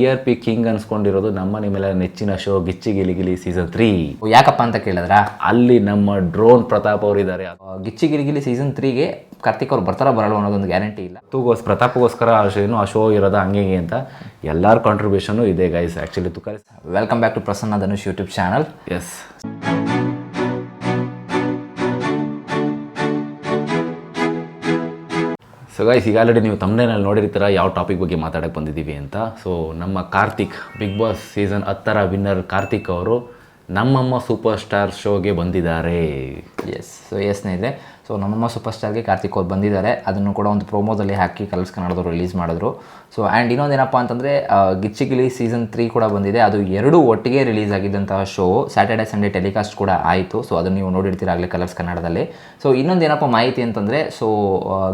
T R P king ಅನ್ಸ್ಕೊಂಡಿರೋದು ನಮ್ಮ ನಿಮ್ಮೆಲ್ಲ ನೆಚ್ಚಿನ show Gicchi Giligili season three ಯಾಕಪ್ಪ ಅಂತ ಕೇಳಿದ್ರ? ಅಲ್ಲಿ ನಮ್ಮ ಡ್ರೋನ್ ಪ್ರತಾಪ್ ಅವರು ಇದ್ದಾರೆ ಗಿಚ್ಚಿ ಗಿಲಿಗಿಲಿ ಸೀಸನ್ ತ್ರೀಗೆ ಕಾರ್ತಿಕ್ ಅವ್ರು ಬರ್ತಾರ ಬರಲ್ಲ ಅನ್ನೋದೊಂದು ಗ್ಯಾರಂಟಿ ಇಲ್ಲ. ತೂಗೋಸ್ ಪ್ರತಾಪ್ಗೋಸ್ಕರ ಆ ಶೋ ಏನು ಆ ಶೋ ಇರೋದು ಹಂಗೆ ಹಿಂಗೆ ಅಂತ ಎಲ್ಲರ ಕಾಂಟ್ರಿಬ್ಯೂಷನು ಇದೆ guys actually ತುಕಾರಿ welcome back to Prasanna Dhanush YouTube channel yes so guys already ನೀವು ತಮ್ಮನೇನಲ್ಲಿ ನೋಡಿರ್ತೀರ ಯಾವ ಟಾಪಿಕ್ ಬಗ್ಗೆ ಮಾತಾಡಕ್ಕೆ ಬಂದಿದ್ದೀವಿ ಅಂತ. ಸೊ ನಮ್ಮ ಕಾರ್ತಿಕ್ ಬಿಗ್ ಬಾಸ್ ಸೀಸನ್ ಹತ್ತರ ವಿನ್ನರ್ ಕಾರ್ತಿಕ್ ಅವರು ನಮ್ಮಮ್ಮ ಸೂಪರ್ ಸ್ಟಾರ್ ಶೋಗೆ ಬಂದಿದ್ದಾರೆ. ಎಸ್ ಸೊ ಎಸ್ ಸ್ನೇಹಿತರೆ ಸೊ ನಮ್ಮಮ್ಮ ಸೂಪರ್ ಸ್ಟಾರ್ಗೆ ಕಾರ್ತಿಕ್ ಅವ್ರು ಬಂದಿದ್ದಾರೆ. ಅದನ್ನು ಕೂಡ ಒಂದು ಪ್ರೋಮೋದಲ್ಲಿ ಹಾಕಿ ಕಲರ್ಸ್ ಕನ್ನಡದವರು ರಿಲೀಸ್ ಮಾಡಿದ್ರು. ಸೊ ಆ್ಯಂಡ್ ಇನ್ನೊಂದೇನಪ್ಪ ಅಂತಂದರೆ ಗಿಚ್ಚಿಗಿಲಿ ಸೀಸನ್ ತ್ರೀ ಕೂಡ ಬಂದಿದೆ. ಅದು ಎರಡು ಒಟ್ಟಿಗೆ ರಿಲೀಸ್ ಆಗಿದ್ದಂತಹ ಶೋ ಸ್ಯಾಟರ್ಡೆ ಸಂಡೇ ಟೆಲಿಕಾಸ್ಟ್ ಕೂಡ ಆಯಿತು. ಸೊ ಅದನ್ನು ನೀವು ನೋಡಿರ್ತೀರ ಆಗಲೇ ಕಲರ್ಸ್ ಕನ್ನಡದಲ್ಲಿ. ಸೊ ಇನ್ನೊಂದೇನಪ್ಪ ಮಾಹಿತಿ ಅಂತಂದರೆ ಸೊ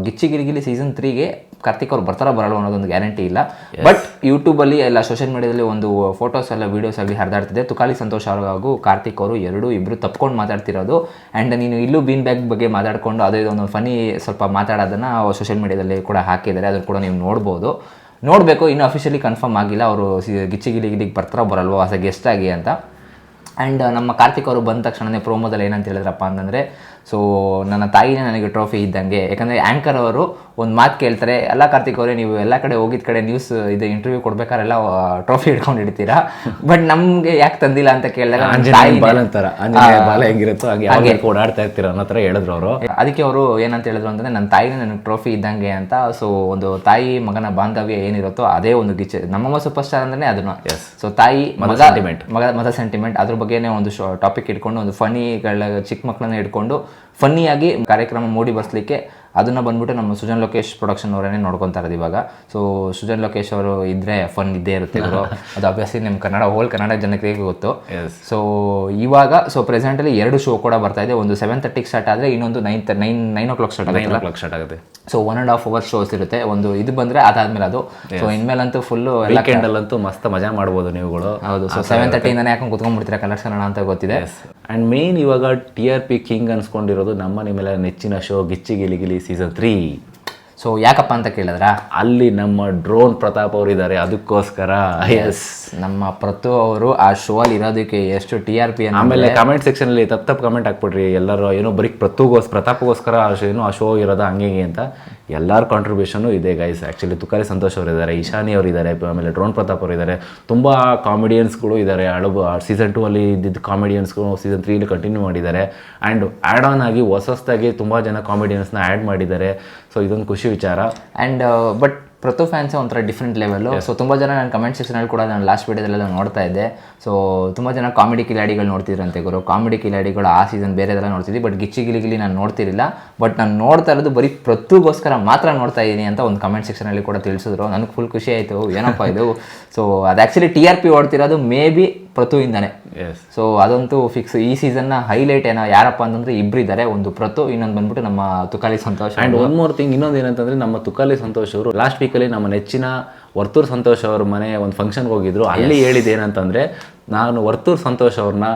ಗಿಚ್ಚಿಗಿಲಿಗಿಲಿ ಸೀಸನ್ ತ್ರೀಗೆ ಕಾರ್ತಿಕ್ ಅವ್ರು ಬರ್ತಾರ ಬರಲ್ಲ ಅನ್ನೋದೊಂದು ಗ್ಯಾರಂಟಿ ಇಲ್ಲ. ಬಟ್ ಯೂಟ್ಯೂಬಲ್ಲಿ ಎಲ್ಲ ಸೋಷಿಯಲ್ ಮೀಡಿಯಾದಲ್ಲಿ ಒಂದು ಫೋಟೋಸ್ ಎಲ್ಲ ವೀಡಿಯೋಸ್ ಆಗಲಿ ಹರಿದಾಡ್ತಿದೆ. ತುಕಾಲಿ ಸಂತೋಷ್ ಅವರು ಹಾಗೂ ಕಾರ್ತಿಕ್ ಅವರು ಎರಡು ಇಬ್ಬರು ತಪ್ಕೊಂಡು ಮಾತಾಡ್ತಿರೋದು. ಆ್ಯಂಡ್ ನೀನು ಇಲ್ಲೂ ಬೀನ್ ಬ್ಯಾಗ್ ಬಗ್ಗೆ ಮಾತಾಡ್ಕೊಂಡು ಅದೇ ಒಂದು ಫನಿ ಸ್ವಲ್ಪ ಮಾತಾಡೋದನ್ನು ಸೋಷಿಯಲ್ ಮೀಡಿಯಾದಲ್ಲಿ ಕೂಡ ಹಾಕಿದ್ದಾರೆ. ಅದನ್ನು ಕೂಡ ನೀವು ನೋಡ್ಬೋದು. ನೋಡಬೇಕು ಇನ್ನೂ ಅಫಿಷಿಯಲಿ ಕನ್ಫರ್ಮ್ ಆಗಿಲ್ಲ. ಅವರು ಗಿಚ್ಚಿ ಗಿಲಿ ಗಿಲಿಗೆ ಬರ್ತಾರೋ ಬರಲ್ವೋ ಆಸ್ ಎ ಗೆಸ್ಟ್ ಆಗಿ ಅಂತ. ಆ್ಯಂಡ್ ನಮ್ಮ ಕಾರ್ತಿಕ್ ಅವರು ಬಂದ ತಕ್ಷಣನೇ ಪ್ರೋಮೋದಲ್ಲಿ ಏನಂತ ಹೇಳಿದ್ರಪ್ಪ ಅಂತಂದರೆ ಸೊ ನನ್ನ ತಾಯಿನೇ ನನಗೆ ಟ್ರೋಫಿ ಇದ್ದಂಗೆ. ಯಾಕಂದರೆ ಆ್ಯಂಕರ್ ಅವರು ಒಂದು ಮಾತು ಕೇಳ್ತಾರೆ ಎಲ್ಲ ಕಾರ್ತಿಕ್ ಅವರೇ ನೀವು ಎಲ್ಲ ಕಡೆ ಹೋಗಿದ ಕಡೆ ನ್ಯೂಸ್ ಇದು ಇಂಟರ್ವ್ಯೂ ಕೊಡ್ಬೇಕಾರೆಲ್ಲ ಟ್ರೋಫಿ ಹಿಡ್ಕೊಂಡು ಇಡ್ತೀರಾ ಬಟ್ ನಮಗೆ ಯಾಕೆ ತಂದಿಲ್ಲ ಅಂತ ಕೇಳಿದಾಗ ಓಡಾಡ್ತಾ ಇರ್ತೀರ ಅನ್ನೋ ಥರ ಹೇಳಿದ್ರು ಅವರು. ಅದಕ್ಕೆ ಅವರು ಏನಂತ ಹೇಳಿದ್ರು ಅಂತಂದ್ರೆ ನನ್ನ ತಾಯಿನೇ ನನಗೆ ಟ್ರೋಫಿ ಇದ್ದಂಗೆ ಅಂತ. ಸೊ ಒಂದು ತಾಯಿ ಮಗನ ಬಾಂಧವ್ಯ ಏನಿರುತ್ತೋ ಅದೇ ಒಂದು ಗಿಚ್ಚ. ನಮ್ಮಮ್ಮ ಸೂಪರ್ ಸ್ಟಾರ್ ಅಂದ್ರೆ ಅದನ್ನ ಸೊ ತಾಯಿ ಮಗ ಸೆಂಟಿಮೆಂಟ್ ಮಗ ಮದ ಸೆಂಟಿಮೆಂಟ್ ಅದ್ರ ಬಗ್ಗೆನೇ ಒಂದು ಟಾಪಿಕ್ ಇಟ್ಕೊಂಡು ಒಂದು ಫನಿಗಳ ಚಿಕ್ಕ ಮಕ್ಕಳನ್ನ ಇಟ್ಕೊಂಡು ಫನ್ನಿಯಾಗಿ ಕಾರ್ಯಕ್ರಮ ಮೂಡಿ ಬರ್ಸ್ಲಿಕ್ಕೆ ಅದನ್ನ ಬಂದ್ಬಿಟ್ಟು ನಮ್ಮ ಸುಜನ್ ಲೋಕೇಶ್ ಪ್ರೊಡಕ್ಷನ್ ಅವರೇ ನೋಡ್ಕೊತಾ ಇರೋದು ಇವಾಗ. ಸೊ ಸುಜನ್ ಲೋಕೇಶ್ ಅವರು ಇದ್ರೆ ಫನ್ ಇದ್ದೇ ಇರುತ್ತೆ ಗುರು ಅದು ಅಭ್ಯಾಸ ನಿಮ್ಮ ಕನ್ನಡ ಹೋಲ್ ಕನ್ನಡ ಜನಕ್ಕೆ ಗೊತ್ತು. ಸೊ ಇವಾಗ ಸೊ ಪ್ರೆಸೆಂಟಲ್ಲಿ ಎರಡು ಶೋ ಕೂಡ ಬರ್ತಾ ಇದೆ. ಒಂದು ಸೆವೆನ್ ತರ್ಟಿಗೆ ಸ್ಟಾರ್ಟ್ ಆದರೆ ಇನ್ನೊಂದು nine nine nine o'clock start nine ಆಗುತ್ತೆ ಓ ಕ್ಲಾಕ್ ಸ್ಟಾರ್ಟ್ ಆಗುತ್ತೆ. So one and half hour shows ಇರುತ್ತೆ. ಒಂದು ಇದು ಬಂದರೆ ಅದಾದ್ಮೇಲೆ ಅದು. ಸೊ ಇನ್ಮೇಲಂತೂ ಫುಲ್ಲು ಎಲ್ಲ ವೀಕೆಂಡಲ್ಲಂತೂ ಮಸ್ತ್ ಮಜಾ ಮಾಡ್ಬೋದು ನೀವುಗಳು. ಹೌದು. ಸೊ ಸೆವೆನ್ ತರ್ಟಿಯಿಂದನೇ ಯಾಕೆ ಕುತ್ಕೊಂಡ್ಬಿಡ್ತೀರಾ? ಕಲರ್ಸ್ ಕನ್ನಡ ಅಂತ ಗೊತ್ತಿದೆ. ಆ್ಯಂಡ್ ಮೇನ್ ಇವಾಗ ಟಿ ಆರ್ ಪಿ ಕಿಂಗ್ ಅನ್ಸ್ಕೊಂಡಿರೋದು ನಮ್ಮ ನಿಮ್ಮೆಲ್ಲ ನೆಚ್ಚಿನ show Gicchi Giligili season three so ಯಾಕಪ್ಪ ಅಂತ ಕೇಳಿದ್ರ? ಅಲ್ಲಿ ನಮ್ಮ ಡ್ರೋನ್ ಪ್ರತಾಪ್ ಅವರು ಇದ್ದಾರೆ ಅದಕ್ಕೋಸ್ಕರ ಎಸ್ ನಮ್ಮ ಪ್ರತು ಅವರು ಆ ಶೋ ಅಲ್ಲಿ ಇರೋದಕ್ಕೆ ಎಷ್ಟು ಟಿ ಆರ್ ಪಿ ಆಮೇಲೆ ಕಮೆಂಟ್ ಸೆಕ್ಷನ್ ಅಲ್ಲಿ ತಪ್ಪು ತಪ್ಪು ಕಮೆಂಟ್ ಹಾಕ್ಬಿಡ್ರಿ ಎಲ್ಲರೂ. ಏನೋ ಬರೀ ಪ್ರತುಗೋಸ್ ಪ್ರತಾಪ್ಗೋಸ್ಕರ ಏನೋ ಆ ಶೋ ಇರೋದು ಹಂಗೆ ಹಿಂಗೆ ಅಂತ. ಎಲ್ಲರ ಕಾಂಟ್ರಿಬ್ಯೂಷನು ಇದೆ ಗೈಸ್ ಆ್ಯಕ್ಚುಲಿ ತುಕಾರಿ ಸಂತೋಷ್ ಅವರಿದ್ದಾರೆ ಇಶಾನಿ ಅವರು ಇದ್ದಾರೆ ಆಮೇಲೆ ಡ್ರೋನ್ ಪ್ರತಾಪ್ ಅವರಿದ್ದಾರೆ. ತುಂಬ ಕಾಮಿಡಿಯನ್ಸ್ಗಳು ಇದ್ದಾರೆ. ಹಳಬು ಸೀಸನ್ ಟೂ ಅಲ್ಲಿ ಇದ್ದಿದ್ದ ಕಾಮಿಡಿಯನ್ಸ್ಗಳು ಸೀಸನ್ ತ್ರೀಲಿ ಕಂಟಿನ್ಯೂ ಮಾಡಿದ್ದಾರೆ. ಆ್ಯಂಡ್ ಆ್ಯಡ್ ಆನ್ ಆಗಿ ಹೊಸ ಹೊಸದಾಗಿ ತುಂಬ ಜನ ಕಾಮಿಡಿಯನ್ಸ್ನ ಆ್ಯಡ್ ಮಾಡಿದ್ದಾರೆ. ಸೊ ಇದೊಂದು ಖುಷಿ ವಿಚಾರ. ಆ್ಯಂಡ್ ಬಟ್ ಪ್ರತು ಫ್ಯಾನ್ಸ್ ಒಂಥರ ಡಿಫ್ರೆಂಟ್ ಲೆವೆಲ್ಲು ಸೊ ತುಂಬ ಜನ ನಾನು ಕಮೆಂಟ್ ಸೆಕ್ಷನಲ್ಲಿ ಕೂಡ ನಾನು ಲಾಸ್ಟ್ ವೀಡಿಯೋದಲ್ಲೆಲ್ಲ ನೋಡ್ತಾ ಇದ್ದೆ. ಸೊ ತುಂಬ ಜನ ಕಾಮಿಡಿ ಕಿಲಾಡಿಗಳು ನೋಡ್ತಿದ್ರಂತೆ ಗುರು. ಕಾಮಿಡಿ ಕಿಲಾಡಿಗಳು ಆ ಸೀಸನ್ ಬೇರೆದೆಲ್ಲ ನೋಡ್ತಿದ್ವಿ. ಬಟ್ ಗಿಚ್ಚಿ ಗಿಲಿಗಿಲಿ ನಾನು ನೋಡ್ತಿರಲಿಲ್ಲ. ಬಟ್ ನಾನು ನೋಡ್ತಾ ಇರೋದು ಬರೀ ಪ್ರತಿಗೋಸ್ಕರ ಮಾತ್ರ ನೋಡ್ತಾ ಇದ್ದೀನಿ ಅಂತ ಒಂದು ಕಮೆಂಟ್ ಸೆಕ್ಷನಲ್ಲಿ ಕೂಡ ತಿಳಿಸಿದ್ರು. ನನಗೆ ಫುಲ್ ಖುಷಿ ಆಯಿತು. ಏನಪ್ಪ ಇದು? ಸೊ ಅದು ಆ್ಯಕ್ಚುಲಿ ಟಿ ಆರ್ ಪಿ ಓಡ್ತಿರೋದು ಮೇ ಬಿ ಪ್ರತುವಿಂದನೇ. ಎಸ್ ಸೊ ಅದಂತೂ ಫಿಕ್ಸ್ ಈ ಸೀಸನ್ನ ಹೈಲೈಟ್ ಏನೋ ಯಾರಪ್ಪ ಅಂತಂದ್ರೆ ಇಬ್ರು ಇದ್ದಾರೆ ಒಂದು ಪ್ರತು ಇನ್ನೊಂದು ಬಂದ್ಬಿಟ್ಟು ನಮ್ಮ Tukali Santosh and one more thing ಇನ್ನೊಂದು ಏನಂತಂದ್ರೆ ನಮ್ಮ ತುಕಾಲಿ ಸಂತೋಷ್ ಅವರು ಲಾಸ್ಟ್ ವೀಕಲ್ಲಿ ನಮ್ಮ ನೆಚ್ಚಿನ ವರ್ತೂರ್ ಸಂತೋಷ್ ಅವ್ರ ಮನೆ ಒಂದು ಫಂಕ್ಷನ್ಗೆ ಹೋಗಿದ್ರು. ಅಲ್ಲಿ ಹೇಳಿದ ಏನಂತಂದ್ರೆ ನಾನು ವರ್ತೂರ್ ಸಂತೋಷ್ ಅವ್ರನ್ನ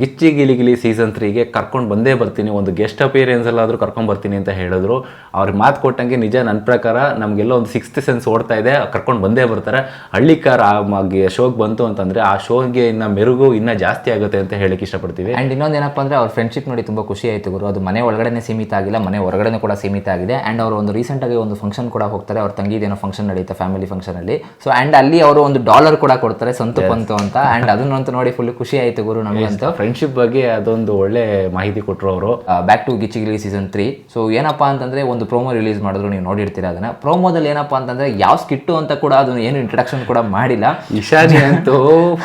ಗಿಚ್ಚಿ ಗಿಲಿ ಗಿಲಿ ಸೀಸನ್ ತ್ರೀಗೆ ಕರ್ಕೊಂಡು ಬಂದೇ ಬರ್ತೀನಿ. ಒಂದು ಗೆಸ್ಟ್ ಅಪಿಯರೆನ್ಸ್ ಎಲ್ಲಾದರೂ ಕರ್ಕೊಂಡು ಬರ್ತೀನಿ ಅಂತ ಹೇಳಿದ್ರು. ಅವ್ರಿಗೆ ಮಾತು ಕೊಟ್ಟಂಗೆ ನಿಜ ನನ್ನ ಪ್ರಕಾರ ನಮಗೆಲ್ಲ ಒಂದು ಸಿಕ್ಸ್ತ್ ಸೆನ್ಸ್ ಓಡ್ತಾ ಇದೆ. ಕರ್ಕೊಂಡು ಬಂದೇ ಬರ್ತಾರೆ. ಹಳ್ಳಿಕಾರ ಆ ಶೋಗೆ ಬಂತು ಅಂತಂದರೆ ಆ ಶೋಗೆ ಇನ್ನು ಮೆರುಗು ಇನ್ನೂ ಜಾಸ್ತಿ ಆಗುತ್ತೆ ಅಂತ ಹೇಳಕ್ಕೆ ಇಷ್ಟಪಡ್ತೀವಿ. ಆ್ಯಂಡ್ ಇನ್ನೊಂದು ಏನಪ್ಪ ಅಂದರೆ ಅವ್ರ ಫ್ರೆಂಡ್ಶಿಪ್ ನೋಡಿ ತುಂಬ ಖುಷಿ ಆಯಿತು ಗುರು. ಅದು ಮನೆ ಒಳಗಡೆ ಸೀಮಿತ ಆಗಿಲ್ಲ ಮನೆ ಹೊರಗಡೆ ಕೂಡ ಸೀಮಿತ ಆಗಿದೆ. ಆ್ಯಂಡ್ ಅವರು ಒಂದು ರೀಸೆಂಟಾಗಿ ಒಂದು ಫಂಕ್ಷನ್ ಕೂಡ ಹೋಗ್ತಾರೆ. ಅವ್ರ ತಂಗಿದೇನೋ ಫಂಕ್ಷನ್ ನಡೆಯುತ್ತೆ ಫ್ಯಾಮಿಲಿ ಫಂಕ್ಷನಲ್ಲಿ ಸೊ ಆ್ಯಂಡ್ ಅಲ್ಲಿ ಅವರು ಒಂದು ಡಾಲರ್ ಕೂಡ ಕೊಡ್ತಾರೆ ಸಂತು ಪಂತು ಅಂತ. ಆ್ಯಂಡ್ ಅದನ್ನಂತೂ ನೋಡಿ ಫುಲ್ ಖುಷಿ ಆಯಿತು ಗುರು ನಮಗಂತೂ. ಫ್ರೆಂಡ್ಶಿಪ್ ಬಗ್ಗೆ ಅದೊಂದು ಒಳ್ಳೆ ಮಾಹಿತಿ ಕೊಟ್ಟರು ಅವರು. Back to Gicchigili season three so ಏನಪ್ಪ ಅಂತಂದರೆ ಒಂದು ಪ್ರೋಮೋ ರಿಲೀಸ್ ಮಾಡಿದ್ರು ನೀವು ನೋಡಿರ್ತೀರ ಅದನ್ನು. ಪ್ರೋಮೋದಲ್ಲಿ ಏನಪ್ಪ ಅಂತಂದರೆ ಯಾವ ಸ್ಕಿಟ್ಟು ಅಂತ ಕೂಡ ಅದನ್ನು ಏನು ಇಂಟ್ರಡಕ್ಷನ್ ಕೂಡ ಮಾಡಿಲ್ಲ. ಇಶಾನಿ ಅಂತೂ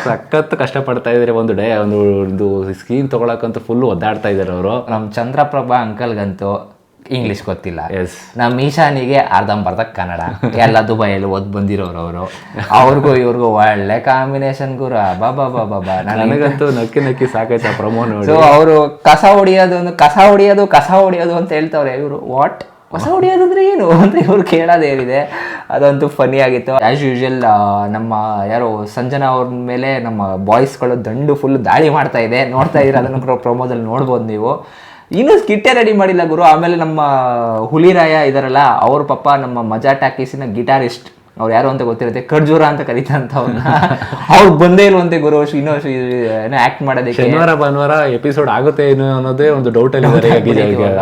ಸಖತ್ ಕಷ್ಟಪಡ್ತಾ ಇದ್ದಾರೆ ಒಂದು ಡೇ ಒಂದು ಇದು ಸ್ಕ್ರೀನ್ ತಗೊಳಕಂತೂ ಫುಲ್ ಒದ್ದಾಡ್ತಾ ಇದ್ದಾರೆ ಅವರು. ನಮ್ಮ ಚಂದ್ರಪ್ರಭಾ ಅಂಕಲ್ಗಂತೂ ಇಂಗ್ಲಿಷ್ ಗೊತ್ತಿಲ್ಲ. ನಮ್ಮ ಈಶಾನಿಗೆ ಅರ್ಧಂಬರ್ಧ ಕನ್ನಡ. ಎಲ್ಲ ದುಬೈಯಲ್ಲಿ ಓದ್ ಬಂದಿರೋರು ಅವರು. ಅವ್ರಿಗೂ ಇವ್ರಿಗೂ ಒಳ್ಳೆ ಕಾಂಬಿನೇಷನ್ ಗುರು. ಬಾಬಾ ಬಾಬಾ ಬಾ ನನಗೆ ನನಗಂತೂ ನಕ್ಕಿ ನಕ್ಕಿ ಸಾಕಾಯ್ತಾ ಪ್ರಮೋ ನೋಡಿ. ಅವರು ಕಸ ಹೊಡಿಯೋದು ಒಂದು ಕಸ ಹೊಡಿಯೋದು ಕಸ ಹೊಡಿಯೋದು ಅಂತ ಹೇಳ್ತಾವ್ರೆ. ಇವರು ವಾಟ್ ಹೊಸ ಹೊಡಿಯೋದು ಅಂದ್ರೆ ಏನು? ಅಂತ ಇವ್ರು ಕೇಳೋದೇನಿದೆ ಅದಂತೂ ಫನಿ ಆಗಿತ್ತು. ಆ್ಯಸ್ ಯೂಶುವಲ್ ನಮ್ಮ ಯಾರು ಸಂಜನಾ ಅವ್ರ ಮೇಲೆ ನಮ್ಮ ಬಾಯ್ಸ್ಗಳು ದಂಡು ಫುಲ್ ದಾಳಿ ಮಾಡ್ತಾ ಇದೆ. ನೋಡ್ತಾ ಇದ್ರೆ ಅದನ್ನು ಪ್ರೊಮೋದಲ್ಲಿ ನೋಡ್ಬೋದು ನೀವು. ಇನ್ನೂ ಸ್ಕಿಟ್ಟೇ ರೆಡಿ ಮಾಡಿಲ್ಲ ಗುರು. ಆಮೇಲೆ ನಮ್ಮ ಹುಲಿರಾಯ ಇದಾರಲ್ಲ ಅವ್ರ ಪಪ್ಪ ನಮ್ಮ ಮಜಾ ಟ್ಯಾಕೀಸಿನ ಗಿಟಾರಿಸ್ಟ್. ಅವ್ರು ಯಾರು ಅಂತ ಗೊತ್ತಿರುತ್ತೆ? ಖರ್ಜೂರ ಅಂತ ಕರೀತಂತ ಅವ್ರನ್ನ ಅವ್ರು ಬಂದೇ ಇಲ್ವಂತೆ ಗುರು. ಇನ್ನೋ ಏನೋ ಆಕ್ಟ್ ಮಾಡೋದಕ್ಕೆ. ಶನಿವಾರ ಭಾನುವಾರ ಎಪಿಸೋಡ್ ಆಗುತ್ತೆ ಏನು ಅನ್ನೋದೇ ಒಂದು ಡೌಟ್ ಅಲ್ಲಿ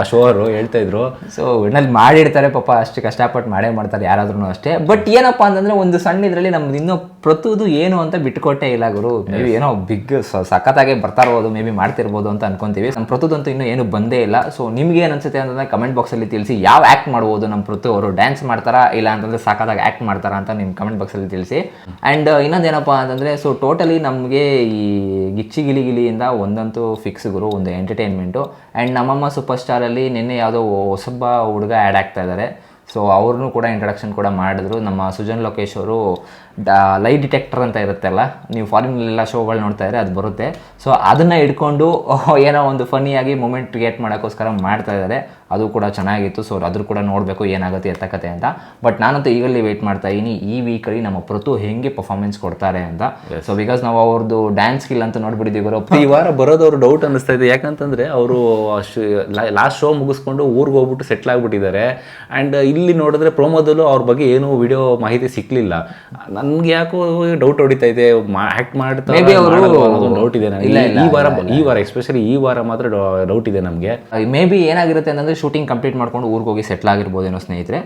ಶೋ ಅವರು ಹೇಳ್ತಾ ಇದ್ರು. ಸೊ ಒಟ್ನಲ್ಲಿ ಮಾಡಿರ್ತಾರೆ ಪಾಪ ಅಷ್ಟು ಕಷ್ಟಪಟ್ಟು ಮಾಡೇ ಮಾಡ್ತಾರೆ ಯಾರಾದ್ರೂ ಅಷ್ಟೇ. ಬಟ್ ಏನಪ್ಪಾ ಅಂತಂದ್ರೆ ಒಂದು ಸಣ್ಣ ಇದರಲ್ಲಿ ನಮ್ದು ಇನ್ನೂ ಪ್ರತಿದು ಏನು ಅಂತ ಬಿಟ್ಕೊಟ್ಟೇ ಇಲ್ಲ ಗುರು. ಮೇ ಬಿ ಏನೋ ಬಿಗ್ ಸಖತ್ತಾಗೆ ಬರ್ತಾ ಇರ್ಬೋದು ಮೇ ಬಿ ಮಾಡ್ತಿರ್ಬೋದು ಅಂತ ಅನ್ಕೊಂತೀವಿ. ನಮ್ಮ ಪ್ರತಿದಂತೂ ಇನ್ನೂ ಏನು ಬಂದೇ ಇಲ್ಲ. ಸೊ ನಿಮ್ಗೆ ಏನು ಅನ್ಸುತ್ತೆ ಅಂತಂದ್ರೆ ಕಮೆಂಟ್ ಬಾಕ್ಸಲ್ಲಿ ತಿಳಿಸಿ ಯಾವ ಆ್ಯಕ್ಟ್ ಮಾಡ್ಬೋದು ನಮ್ಮ ಪ್ರತಿ ಅವರು ಡ್ಯಾನ್ಸ್ ಮಾಡ್ತಾರಾ ಇಲ್ಲ ಅಂತಂದ್ರೆ ಸಖತ್ತಾಗಿ ಆ್ಯಕ್ಟ್ ಮಾಡ್ತಾರಾ ಅಂತ ನಿಮ್ಮ ಕಮೆಂಟ್ ಬಾಕ್ಸಲ್ಲಿ ತಿಳಿಸಿ. ಆ್ಯಂಡ್ ಇನ್ನೊಂದೇನಪ್ಪ ಅಂತಂದ್ರೆ ಸೊ ಟೋಟಲಿ ನಮಗೆ ಈ ಗಿಚ್ಚಿ ಗಿಲಿ ಗಿಲಿಯಿಂದ ಒಂದಂತೂ ಫಿಕ್ಸ್ ಗುರು ಒಂದು ಎಂಟರ್ಟೈನ್ಮೆಂಟು ಆ್ಯಂಡ್ ನಮ್ಮಮ್ಮ ಸೂಪರ್ ಸ್ಟಾರಲ್ಲಿ ನಿನ್ನೆ ಯಾವುದೋ ಹೊಸಬ್ಬ ಹುಡುಗ ಆ್ಯಡ್ ಆಗ್ತಾ ಇದ್ದಾರೆ ಸೊ ಅವ್ರನ್ನೂ ಕೂಡ ಇಂಟ್ರಡಕ್ಷನ್ ಕೂಡ ಮಾಡಿದ್ರು. ನಮ್ಮ ಸುಜನ್ ಲೋಕೇಶ್ ಅವರು ಲೈ ಡಿಟೆಕ್ಟರ್ ಅಂತ ಇರುತ್ತಲ್ಲ, ನೀವು ಫಾರಿನಲ್ಲೆಲ್ಲ ಶೋಗಳು ನೋಡ್ತಾ ಇದ್ರೆ ಅದು ಬರುತ್ತೆ. ಸೊ ಅದನ್ನು ಇಟ್ಕೊಂಡು ಏನೋ ಒಂದು ಫನ್ನಿಯಾಗಿ ಮೂಮೆಂಟ್ ಕ್ರಿಯೇಟ್ ಮಾಡೋಕ್ಕೋಸ್ಕರ ಮಾಡ್ತಾ ಇದ್ದಾರೆ. ಅದು ಕೂಡ ಚೆನ್ನಾಗಿತ್ತು ಸೊ ಅದ್ರ ಕೂಡ ನೋಡಬೇಕು ಏನಾಗುತ್ತೆ ಎತ್ತಕತೆ ಅಂತ. ಬಟ್ ನಾನಂತೂ ಈಗಲೇ ವೆಯ್ಟ್ ಮಾಡ್ತಾ ಇದ್ದೀನಿ ಈ ವೀಕಲ್ಲಿ ನಮ್ಮ ಪ್ರತು ಹೆಂಗೆ ಪರ್ಫಾರ್ಮೆನ್ಸ್ ಕೊಡ್ತಾರೆ ಅಂತ. ಸೊ ಬಿಕಾಸ್ ನಾವು ಅವ್ರದ್ದು ಡ್ಯಾನ್ಸ್ ಸ್ಕಿಲ್ ಅಂತ ನೋಡ್ಬಿಟ್ಟಿದ್ದೀವಿ ಈ ವಾರ ಬರೋದವ್ರು ಡೌಟ್ ಅನಿಸ್ತಾ ಇದೆ. ಯಾಕಂತಂದ್ರೆ ಅವರು ಲಾಸ್ಟ್ ಶೋ ಮುಗಿಸ್ಕೊಂಡು ಊರಿಗೆ ಹೋಗ್ಬಿಟ್ಟು ಸೆಟ್ಲ್ ಆಗ್ಬಿಟ್ಟಿದ್ದಾರೆ. ಅಂಡ್ ಇಲ್ಲಿ ನೋಡಿದ್ರೆ ಪ್ರೋಮೋದಲ್ಲೂ ಅವ್ರ ಬಗ್ಗೆ ಏನೂ ವಿಡಿಯೋ ಮಾಹಿತಿ ಸಿಕ್ಲಿಲ್ಲ. ನನ್ಗೆ ಯಾಕೋ ಡೌಟ್ ಹೊಡಿತಾ ಇದೆ. ಆಕ್ಟ್ ಮಾಡ್ತಾ ಡೌಟ್ ಇದೆ ನನಗೆ. ಈ ವಾರ ಈ ವಾರ ಎಸ್ಪೆಷಲಿ ಈ ವಾರ ಮಾತ್ರ ಡೌಟ್ ಇದೆ ನಮಗೆ. ಮೇ ಬಿ ಏನಾಗಿರುತ್ತೆ ಅಂತಂದ್ರೆ ಶೂಟಿಂಗ್ ಕಂಪ್ಲೀಟ್ ಮಾಡ್ಕೊಂಡು ಊರಿಗೆ ಹೋಗಿ ಸೆಟ್ಲ್ ಆಗಿರ್ಬೋದೇನೋ ಸ್ನೇಹಿತರೆ.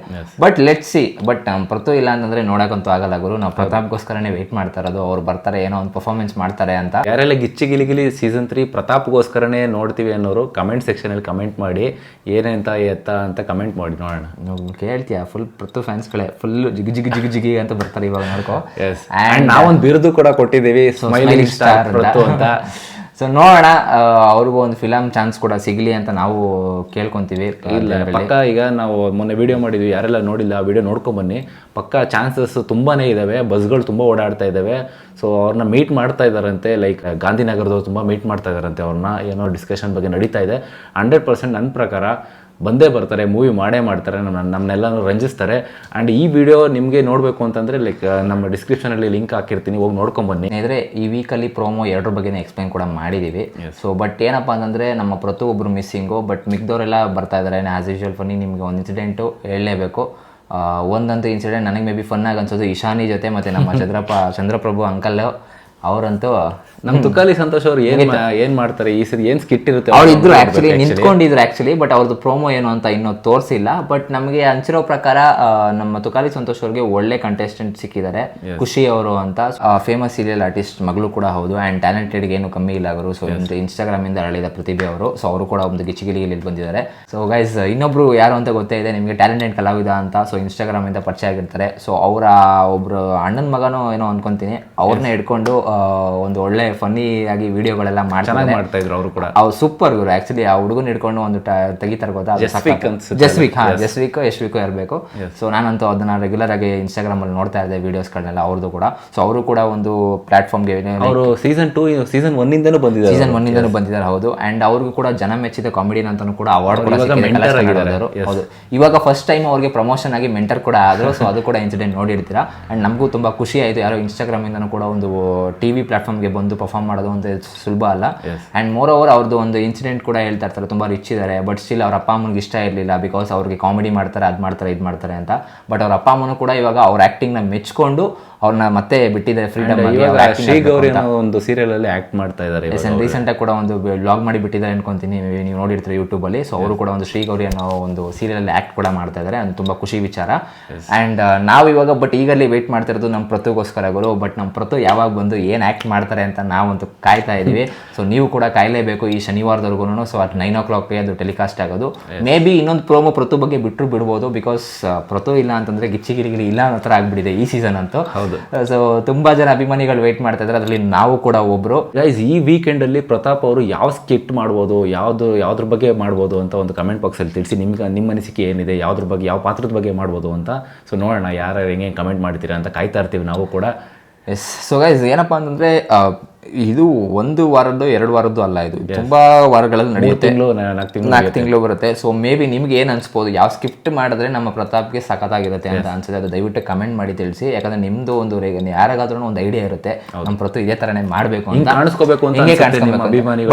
But let see but Prathu ಇಲ್ಲ ಅಂತಂದ್ರೆ ನೋಡಕ್ಕಂತೂ ಆಗಲ್ಲ ಗುರು. ನಾವು ಪ್ರತಾಪ್ಗೋಸ್ಕರನೇ ವೇಟ್ ಮಾಡ್ತಾ ಇರೋದು. ಅವ್ರು ಬರ್ತಾರೆ ಏನೋ ಒಂದು ಪರ್ಫಾರ್ಮೆನ್ಸ್ ಮಾಡ್ತಾರೆ ಅಂತ. ಯಾರೆಲ್ಲ ಗಿಚ್ಚಿ ಗಿಲಿಗಿಲಿ ಸೀಸನ್ ತ್ರೀ ಪ್ರತಾಪ್ಗೋಸ್ಕರನೇ ನೋಡ್ತೀವಿ ಅನ್ನೋರು ಕಮೆಂಟ್ ಸೆಕ್ಷನಲ್ಲಿ ಕಮೆಂಟ್ ಮಾಡಿ ಏನಂತ ಎತ್ತ ಅಂತ ಕಮೆಂಟ್ ಮಾಡಿ ನೋಡೋಣ. ಕೇಳ್ತೀಯ? ಫುಲ್ ಪ್ರತು ಫ್ಯಾನ್ಸ್ಗಳೇ ಫುಲ್ ಜಿಗಿ ಜಿಗಿ ಜಿಗಿ ಜಿಗಿ ಅಂತ ಬರ್ತಾರೆ ಇವಾಗ ನೋಡ್ಕೋ. ಅಂಡ್ ನಾವೊಂದು ಬಿರುದು ಕೂಡ ಕೊಟ್ಟಿದ್ದೀವಿ. ಸ್ಮೈಲಿಂಗ್ ಸ್ಟಾರ್ ಪ್ರತು ಅಂತ. ಸೊ ನೋಡೋಣ ಅವ್ರಿಗೂ ಒಂದು ಫಿಲಮ್ ಚಾನ್ಸ್ ಕೂಡ ಸಿಗಲಿ ಅಂತ ನಾವು ಕೇಳ್ಕೊಂತೀವಿ ಇಲ್ಲ ಪಕ್ಕ ಈಗ ನಾವು ಮೊನ್ನೆ ವಿಡಿಯೋ ಮಾಡಿದ್ವಿ ಯಾರೆಲ್ಲ ನೋಡಿಲ್ಲ ಆ ವಿಡಿಯೋ ನೋಡ್ಕೊಂಬನ್ನಿ ಪಕ್ಕ ಚಾನ್ಸಸ್ ತುಂಬಾನೇ ಇದಾವೆ ಬಸ್ಗಳು ತುಂಬ ಓಡಾಡ್ತಾ ಇದ್ದಾವೆ ಸೊ ಅವ್ರನ್ನ ಮೀಟ್ ಮಾಡ್ತಾ ಇದ್ದಾರಂತೆ ಲೈಕ್ ಗಾಂಧಿನಗರದವ್ರು ತುಂಬ ಮೀಟ್ ಮಾಡ್ತಾ ಇದ್ದಾರಂತೆ ಅವ್ರನ್ನ ಏನೋ ಡಿಸ್ಕಷನ್ ಬಗ್ಗೆ ನಡೀತಾ ಇದೆ. ಹಂಡ್ರೆಡ್ ಪರ್ಸೆಂಟ್ ನನ್ನ ಪ್ರಕಾರ ಬಂದೇ ಬರ್ತಾರೆ ಮೂವಿ ಮಾಡೇ ಮಾಡ್ತಾರೆ ನಮ್ಮ ನಮ್ಮನ್ನೆಲ್ಲನೂ ರಂಜಿಸ್ತಾರೆ. ಆ್ಯಂಡ್ ಈ ವಿಡಿಯೋ ನಿಮಗೆ ನೋಡಬೇಕು ಅಂತಂದರೆ ಲೈಕ್ ನಮ್ಮ ಡಿಸ್ಕ್ರಿಪ್ಷನಲ್ಲಿ ಲಿಂಕ್ ಹಾಕಿರ್ತೀನಿ ಹೋಗಿ ನೋಡ್ಕೊಂಬನ್ನಿ ಅಂದರೆ ಈ ವೀಕಲ್ಲಿ ಪ್ರೋಮೋ ಎರಡರ ಬಗ್ಗೆ ಎಕ್ಸ್ಪ್ಲೈನ್ ಕೂಡ ಮಾಡಿದ್ದೀವಿ ಸೊ ಬಟ್ ಏನಪ್ಪ ಅಂತಂದರೆ ನಮ್ಮ ಪ್ರತಿಯೊಬ್ಬರು ಮಿಸ್ಸಿಂಗು ಬಟ್ ಮಿಕ್ದವರೆಲ್ಲ ಬರ್ತಾ ಇದ್ದಾರೆ ಆ್ಯಸ್ ಯೂಶುವಲ್ ಫನ್ನಿ ನಿಮಗೆ ಒಂದು ಇನ್ಸಿಡೆಂಟು ಹೇಳಲೇಬೇಕು. ಒಂದಂತೂ ಇನ್ಸಿಡೆಂಟ್ ನನಗೆ ಮೇ ಬಿ ಫನ್ನಾಗಿ ಅನ್ಸೋದು ಇಶಾನಿ ಜೊತೆ ಮತ್ತು ನಮ್ಮ ಚಂದ್ರಪ್ಪ ಚಂದ್ರಪ್ರಭು ಅಂಕಲ್ ಅವರಂತೂ ನಮ್ಮ ತುಕಾಲಿ ಸಂತೋಷ್ ಅವ್ರು ಏನು ಏನು ಮಾಡ್ತಾರೆ? ಈ ಸರಿ ಏನು ಸ್ಕಿಟ್ ಇರುತ್ತೆ ಅವ್ರು ಇದ್ರು ಆಕ್ಚುಲಿ ನಿಂತ್ಕೊಂಡಿದ್ರು ಆಕ್ಚುಲಿ ಬಟ್ ಅವ್ರದ್ದು ಪ್ರೋಮೋ ಏನು ಅಂತ ಇನ್ನೂ ತೋರಿಸಿಲ್ಲ. ಬಟ್ ನಮಗೆ ಅನ್ಸಿರೋ ಪ್ರಕಾರ ನಮ್ಮ ತುಕಾಲಿ ಸಂತೋಷ್ ಅವ್ರಿಗೆ ಒಳ್ಳೆ ಕಂಟೆಸ್ಟೆಂಟ್ ಸಿಕ್ಕಿದ್ದಾರೆ. ಖುಷಿ ಅವರು ಅಂತ. ಫೇಮಸ್ ಸೀರಿಯಲ್ ಆರ್ಟಿಸ್ಟ್ ಮಗಳು ಕೂಡ ಹೌದು. ಆ್ಯಂಡ್ ಟ್ಯಾಲೆಂಟೆಡ್ ಏನು ಕಮ್ಮಿ ಇಲ್ಲ ಅವರು. ಸೊ ಇನ್ಸ್ಟಾಗ್ರಾಮ್ ಇಂದ ಅರಳಿದ ಪ್ರತಿಭೆ ಅವರು. ಸೊ ಅವರು ಕೂಡ ಒಂದು ಗಿಚ್ಚಿಗಿಲಿಯಲ್ಲಿ ಬಂದಿದ್ದಾರೆ. ಸೊ ಗೈಸ್ ಇನ್ನೊಬ್ರು ಯಾರು ಅಂತ ಗೊತ್ತೇ ಇದೆ. ನಿಮಗೆ ಟ್ಯಾಲೆಂಟೆಡ್ ಕಲಾವಿದ ಅಂತ. ಸೊ ಇನ್ಸ್ಟಾಗ್ರಾಮ್ ಇಂದ ಪರಿಚಯ ಆಗಿರ್ತಾರೆ. ಸೊ ಅವರ ಒಬ್ರು ಅಣ್ಣನ ಮಗನೂ ಏನೋ ಅನ್ಕೊಂತೀನಿ. ಅವ್ರನ್ನ ಹಿಡ್ಕೊಂಡು ಒಂದು ಒಳ್ಳೆ ಫನ್ನಿ ಆಗಿ ವಿಡಿಯೋಗಳೆಲ್ಲ ಮಾಡ್ತಾರೆ ಮಾಡ್ತಾ ಇದ್ರು ಅವರು ಕೂಡ. ಅವ್ರು ಸೂಪರ್ ಗುರು. ಆಕ್ಚುಲಿ ಆ ಹುಡುಗನ್ ಹಿಡ್ಕೊಂಡು ಒಂದು ತೆಗಿತಾರ ಗೊತ್ತಾ? ಜಸ್ವಿಕ್ ಜಸ್ವಿಕ್ ಹಾ ಜಸ್ವಿಕ್ ಯಶ್ವಿಕ್ ಇರಬೇಕು. ಸೊ ನಾನಂತೂ ಅದನ್ನ ರೆಗ್ಯುಲರ್ ಆಗಿ ಇನ್ಸ್ಟಾಗ್ರಾಮ್ ಅಲ್ಲಿ ನೋಡ್ತಾ ಇದ್ದೆ ವಿಡಿಯೋಸ್ಗಳನ್ನೆಲ್ಲ ಅವ್ರದ್ದು ಕೂಡ. ಸೊ ಅವರು ಕೂಡ ಒಂದು ಪ್ಲಾಟ್ಫಾರ್ಮ್ಗೆ ಅವರು ಸೀಸನ್ ಟೂ ಸೀಸನ್ ಒನ್ನಿಂದನೂ ಬಂದಿದ್ದಾರೆ ಸೀಸನ್ ಒನ್ ಇಂದನೂ ಬಂದಿದ್ದಾರೆ ಹೌದು. ಅಂಡ್ ಅವ್ರಿಗೂ ಕೂಡ ಜನ ಮೆಚ್ಚಿದ ಕಾಮಿಡಿಯನ್ ಅಂತಾನು ಕೂಡ ಅವಾರ್ಡ್. ಹೌದು. ಇವಾಗ ಫಸ್ಟ್ ಟೈಮ್ ಅವ್ರಿಗೆ ಪ್ರಮೋಷನ್ ಆಗಿ ಮೆಂಟರ್ ಕೂಡ ಆದ್ರು. ಸೊ ಅದು ಕೂಡ ಇನ್ಸಿಡೆಂಟ್ ನೋಡಿರ್ತೀರಾ. ಅಂಡ್ ನಮಗೂ ತುಂಬಾ ಖುಷಿ ಆಯಿತು. ಯಾರೋ ಇನ್ಸ್ಟಾಗ್ರಾಮ್ ಇಂದನೂ ಕೂಡ ಒಂದು ಟಿವಿ ಪ್ಲಾಟ್ಫಾರ್ಮ್ಗೆ ಬಂದು ಪರ್ಫಾರ್ಮ್ ಮಾಡೋದು ಒಂದು ಸುಲಭ ಅಲ್ಲ. ಆ್ಯಂಡ್ ಮೋರ್ ಓವರ್ ಅವ್ರದ್ದು ಒಂದು ಇನ್ಸಿಡೆಂಟ್ ಕೂಡ ಹೇಳ್ತಾ ಇರ್ತಾರೆ ತುಂಬ ರಿಚ್ ಇದ್ದಾರೆ ಬಟ್ ಸ್ಟಿಲ್ ಅವ್ರ ಅಪ್ಪ ಅಮ್ಮನಿಗೆ ಇಷ್ಟ ಇರಲಿಲ್ಲ ಬಿಕಾಸ್ ಅವ್ರಿಗೆ ಕಾಮಿಡಿ ಮಾಡ್ತಾರೆ ಅದು ಮಾಡ್ತಾರೆ ಇದು ಮಾಡ್ತಾರೆ ಅಂತ. ಬಟ್ ಅವ್ರ ಅಪ್ಪ ಅಮ್ಮನೂ ಕೂಡ ಇವಾಗ ಅವ್ರ ಆ್ಯಕ್ಟಿಂಗ್ನ ಮೆಚ್ಕೊಂಡು ಅವ್ರನ್ನ ಮತ್ತೆ ಬಿಟ್ಟಿದ್ದಾರೆ ಫ್ರೀಡಮ್ ಒಂದು ಸೀರಿಯಲ್ ಅಲ್ಲಿ ಆಕ್ಟ್ ಮಾಡ್ತಾ ಇದ್ದಾರೆ. ರೀಸೆಂಟ್ ಆಗಿ ಕೂಡ ಒಂದು ಬ್ಲಾಗ್ ಮಾಡಿ ಬಿಟ್ಟಿದ್ದಾರೆ ಅನ್ಕೊಂತೀನಿ ನೀವು ನೋಡಿರ್ತೀರಿ ಯೂಟ್ಯೂಬ್ ಅಲ್ಲಿ. ಸೊ ಅವರು ಕೂಡ ಒಂದು ಶ್ರೀಗೌರಿ ಅನ್ನೋ ಒಂದು ಸೀರಿಯಲ್ ಅಲ್ಲಿ ಆಕ್ಟ್ ಕೂಡ ಮಾಡ್ತಾ ಇದ್ದಾರೆ ಅದು ತುಂಬಾ ಖುಷಿ ವಿಚಾರ. ಅಂಡ್ ನಾವು ಇವಾಗ ಬಟ್ ಈಗಲ್ಲಿ ವೇಟ್ ಮಾಡ್ತಾ ಇರೋದು ನಮ್ಮ ಪ್ರತಿಗೋಸ್ಕರಗಳು ಬಟ್ ನಮ್ಮ ಪ್ರತು ಯಾವಾಗ ಬಂದು ಏನ್ ಆಕ್ಟ್ ಮಾಡ್ತಾರೆ ಅಂತ ನಾವಂತೂ ಕಾಯ್ತಾ ಇದೀವಿ. ಸೊ ನೀವು ಕೂಡ ಕಾಯಲೇಬೇಕು ಈ ಶನಿವಾರದವರೆಗೂ ಸೊ ಅಟ್ ನೈನ್ ಓ ಕ್ಲಾಕ್ಗೆ ಅದು ಟೆಲಿಕಾಸ್ಟ್ ಆಗೋದು. ಮೇ ಬಿ ಇನ್ನೊಂದು ಪ್ರೋಮೋ ಪ್ರತು ಬಗ್ಗೆ ಬಿಟ್ಟರು ಬಿಡ್ಬೋದು ಬಿಕಾಸ್ ಪ್ರತು ಇಲ್ಲ ಅಂತಂದ್ರೆ ಗಿಚ್ಚಿ ಗಿರಿಗಿರಿ ಇಲ್ಲ ಅನ್ನೋ ಥರ ಆಗ್ಬಿಟ್ಟಿದೆ ಈ ಸೀಸನ್ ಅಂತೂ. ಹೌದು. ಸೊ ತುಂಬಾ ಜನ ಅಭಿಮಾನಿಗಳು ವೇಟ್ ಮಾಡ್ತಾ ಇದ್ದಾರೆ. ಅದರಲ್ಲಿ ನಾವು ಕೂಡ ಒಬ್ರು. ಗೈಸ್ ಈ ವೀಕೆಂಡ್ ಅಲ್ಲಿ ಪ್ರತಾಪ್ ಅವರು ಯಾವ ಸ್ಕಿಟ್ ಮಾಡ್ಬೋದು ಯಾವ್ದು ಯಾವ್ದ್ರ ಬಗ್ಗೆ ಮಾಡ್ಬೋದು ಅಂತ ಒಂದು ಕಮೆಂಟ್ ಬಾಕ್ಸ್ ಅಲ್ಲಿ ತಿಳಿಸಿ ನಿಮ್ಗೆ ನಿಮ್ಮ ಅನಿಸಿಕೆ ಏನಿದೆ ಯಾವ್ದ್ರ ಬಗ್ಗೆ ಯಾವ ಪಾತ್ರದ ಬಗ್ಗೆ ಮಾಡ್ಬೋದು ಅಂತ. ಸೊ ನೋಡೋಣ ಯಾರು ಹೆಂಗೆ ಕಮೆಂಟ್ ಮಾಡ್ತೀರಾ ಅಂತ ಕಾಯ್ತಾ ಇರ್ತೀವಿ ನಾವು ಕೂಡ. ಎಸ್ ಸೊ ಗೈಸ್ ಏನಪ್ಪ ಅಂತಂದರೆ ಇದು ಒಂದು ವಾರದ್ದು ಎರಡು ವಾರದ್ದು ಅಲ್ಲ ಇದು. ತುಂಬಾ ವಾರಗಳಲ್ಲಿ ನಡೆಯುತ್ತೆ. ತಿಂಗಳು ನಾಲ್ಕು ತಿಂಗಳು ಬರುತ್ತೆ. ಸೊ ಮೇ ಬಿ ನಿಮ್ಗೆ ಏನು ಅನ್ಸ್ಬೋದು? ಯಾವ ಸ್ಕಿಪ್ಟ್ ಮಾಡಿದ್ರೆ ನಮ್ಮ ಪ್ರತಾಪ್ಗೆ ಸಖತ್ತಾಗಿರುತ್ತೆ ಅಂತ ಅನ್ಸುತ್ತೆ. ಅದು ದಯವಿಟ್ಟು ಕಮೆಂಟ್ ಮಾಡಿ ತಿಳಿಸಿ. ಯಾಕಂದ್ರೆ ನಿಮ್ದು ಒಂದು ಯಾರಿಗಾದ್ರೂ ಒಂದು ಐಡಿಯಾ ಇರುತ್ತೆ. ನಮ್ಮ ಪ್ರತಿ ಇದೇ ತರನೇ ಮಾಡಬೇಕು ಅಂತ. ಕಾಣಿಸ್ಕೋಬೇಕು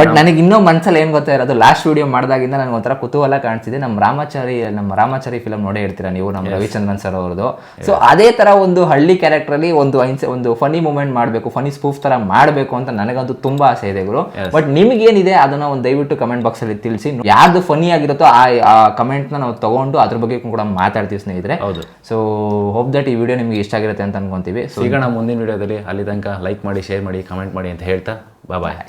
ಬಟ್ ನನಗೆ ಇನ್ನೂ ಮನ್ಸಲ್ಲಿ ಏನ್ ಗೊತ್ತಾ ಇರೋದು? ಲಾಸ್ಟ್ ವಿಡಿಯೋ ಮಾಡಿದಾಗಿಂದ ನನಗೆ ಒಂಥರ ಕುತೂಹಲ ಕಾಣಿಸಿದೆ ನಮ್ಮ ರಾಮಾಚಾರಿ ನಮ್ಮ ರಾಮಾಚಾರಿ ಫಿಲಮ್ ನೋಡೇ ಇರ್ತೀರಾ ನೀವು? ನಮ್ಮ ರವಿಚಂದ್ರನ್ ಸರ್ ಅವ್ರದ್ದು. ಸೊ ಅದೇ ತರ ಒಂದು ಹಳ್ಳಿ ಕ್ಯಾರೆಕ್ಟರ್ ಅಲ್ಲಿ ಒಂದು ಒಂದು ಫನಿ ಮೂಮೆಂಟ್ ಮಾಡಬೇಕು. ಫನಿ ಸ್ಪೂಫ್ ತರ ಮಾಡಬೇಕು ಅಂತ ನನಗಂತೂ ತುಂಬಾ ಆಸೆ ಇದೆ ಗುರು. ಬಟ್ ನಿಮ್ಗೇನಿದೆ ಅದನ್ನ ಒಂದು ದಯವಿಟ್ಟು ಕಮೆಂಟ್ ಬಾಕ್ಸ್ ಅಲ್ಲಿ ತಿಳಿಸಿ. ಯಾವ್ದು ಫನಿ ಆಗಿರುತ್ತೋ ಆ ಕಮೆಂಟ್ನ ನಾವು ತಗೊಂಡು ಅದ್ರ ಬಗ್ಗೆ ಕೂಡ ಮಾತಾಡ್ತೀವಿ ಸ್ನೇಹಿತರೆ. ಹೌದು. ಸೊ ಹೋಪ್ ದಟ್ ಈ ವಿಡಿಯೋ ನಿಮ್ಗೆ ಇಷ್ಟ ಆಗಿರುತ್ತೆ ಅಂತ ಅನ್ಕೊಂತೀವಿ. ಸೊ ಈಗ ನಾವು ಮುಂದಿನ ವಿಡಿಯೋದಲ್ಲಿ ಅಲ್ಲಿ ತನಕ ಲೈಕ್ ಮಾಡಿ ಶೇರ್ ಮಾಡಿ ಕಮೆಂಟ್ ಮಾಡಿ ಅಂತ ಹೇಳ್ತಾ ಬಾಯ್